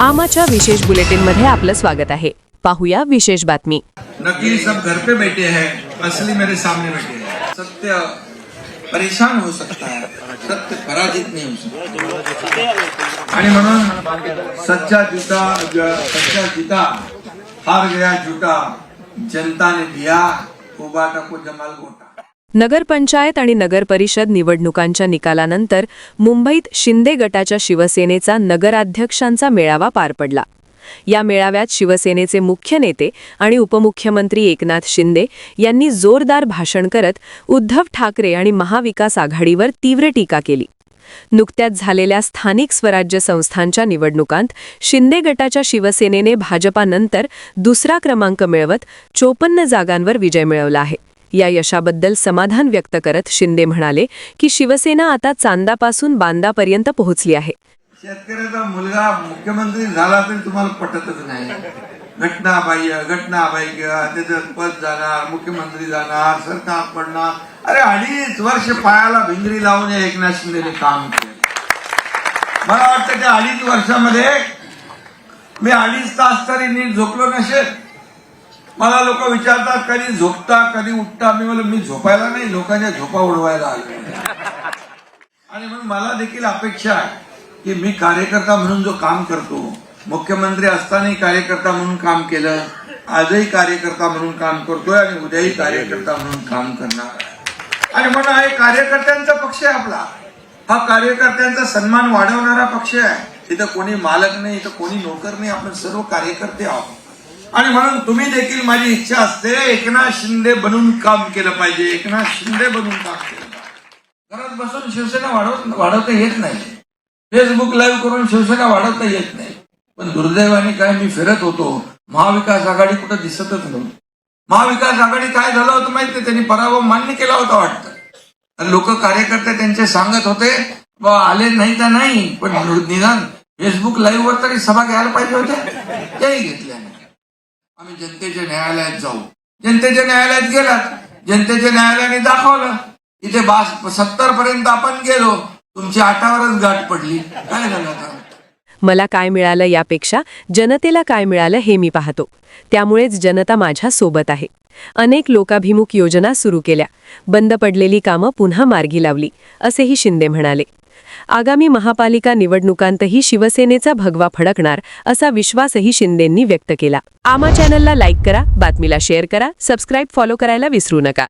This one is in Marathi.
आमाच्या विशेष बुलेटिनमध्ये आपलं स्वागत आहे. पाहूया विशेष बातमी. नकली सब घर पे बैठे हैं असली मेरे सामने बैठे हैं. सत्य परेशान हो सकता है सत्य पराजित नहीं हो सकता आणि म्हणून सच्चा जूता सच्चा जूता हार गया झूठा जनता ने दिया उबाटा को जमाल गोटा नगरपंचायत आणि नगरपरिषद निवडणुकांच्या निकालानंतर मुंबईत शिंदे गटाच्या शिवसेनेचा नगराध्यक्षांचा मेळावा पार पडला. या मेळाव्यात शिवसेनेचे मुख्य नेते आणि उपमुख्यमंत्री एकनाथ शिंदे यांनी जोरदार भाषण करत उद्धव ठाकरे आणि महाविकास आघाडीवर तीव्र टीका केली. नुकत्याच झालेल्या स्थानिक स्वराज्य संस्थांच्या निवडणुकांत शिंदे गटाच्या शिवसेनेने भाजपानंतर दुसरा क्रमांक मिळवत चोपन्न जागांवर विजय मिळवला आहे. या यशाबद्दल समाधान व्यक्त करत शिंदे म्हणाले की शिवसेना आता चांदापासून बांदापर्यंत पोहोचली आहे. शेतकऱ्याचा मुलगा मुख्यमंत्री झाला तरी तुम्हाला पटतच नाही. घटना बाह्य घटना बाह्य त्याचं पद जाणार मुख्यमंत्री जाणार सरकार पडणार. अरे अडीच वर्ष पायाला भिंगरी लावून एकनाथ शिंदेने काम केलं. मला वाटतं त्या अडीच वर्षामध्ये मी अडीच तास तरी नीट झोपलो नसेल. मला लोक विचारतात कधी झोपता कधी उठता? मी म्हणलं मी झोपायला नाही लोकांच्या झोपा उडवायला आलो आणि म्हणून मला देखील अपेक्षा आहे की मी कार्यकर्ता म्हणून जो काम करतो मुख्यमंत्री असतानाही कार्यकर्ता म्हणून काम केलं आजही कार्यकर्ता म्हणून काम करतोय आणि उद्याही कार्यकर्ता म्हणून काम करणार आणि म्हणून हा कार्यकर्त्यांचा पक्ष आहे आपला. हा कार्यकर्त्यांचा सन्मान वाढवणारा पक्ष आहे. इथं कोणी मालक नाही इथं कोणी नोकर नाही आपण सर्व कार्यकर्ते आहोत. आणि म्हणून तुम्ही देखील माझी इच्छा असते एकनाथ शिंदे बनून काम केलं पाहिजे एकनाथ शिंदे बनून काम केलं पाहिजे. घरात बसून शिवसेना वाढवत वाढवता येत नाही. फेसबुक लाईव्ह करून शिवसेना वाढवता येत नाही. पण दुर्दैवाने काय मी फिरत होतो महाविकास आघाडी कुठं दिसतच नव्हती. महाविकास आघाडी काय झालं होतं माहितीये? त्यांनी पराभव मान्य केला होता वाटतं. लोक कार्यकर्ते त्यांचे सांगत होते बा आले नाही तर नाही पण निदान फेसबुक लाईव्ह वर तरी सभा घ्यायला पाहिजे होत्या. त्याही घेतल्या नाही. आम्ही जनतेच्या न्यायालयात जाऊ. जनतेच्या न्यायालयात गेलात जनतेच्या न्यायालयाने दाखवलं. इथे बास सत्तर पर्यंत आपण गेलो. तुमची आठावरच गाठ पडली. काय झालं आता मला काय मिळालं यापेक्षा जनतेला काय मिळालं हे मी पाहतो. त्यामुळेच जनता माझ्या सोबत आहे. अनेक लोकाभिमुख योजना सुरू केल्या. बंद पडलेली कामं पुन्हा मार्गी लावली असेही शिंदे म्हणाले. आगामी महापालिका निवडणुकांतही शिवसेनेचा भगवा फडकणार असा विश्वासही शिंदेंनी व्यक्त केला. आमा चॅनलला लाईक करा बातमीला शेअर करा सबस्क्राईब फॉलो करायला विसरू नका.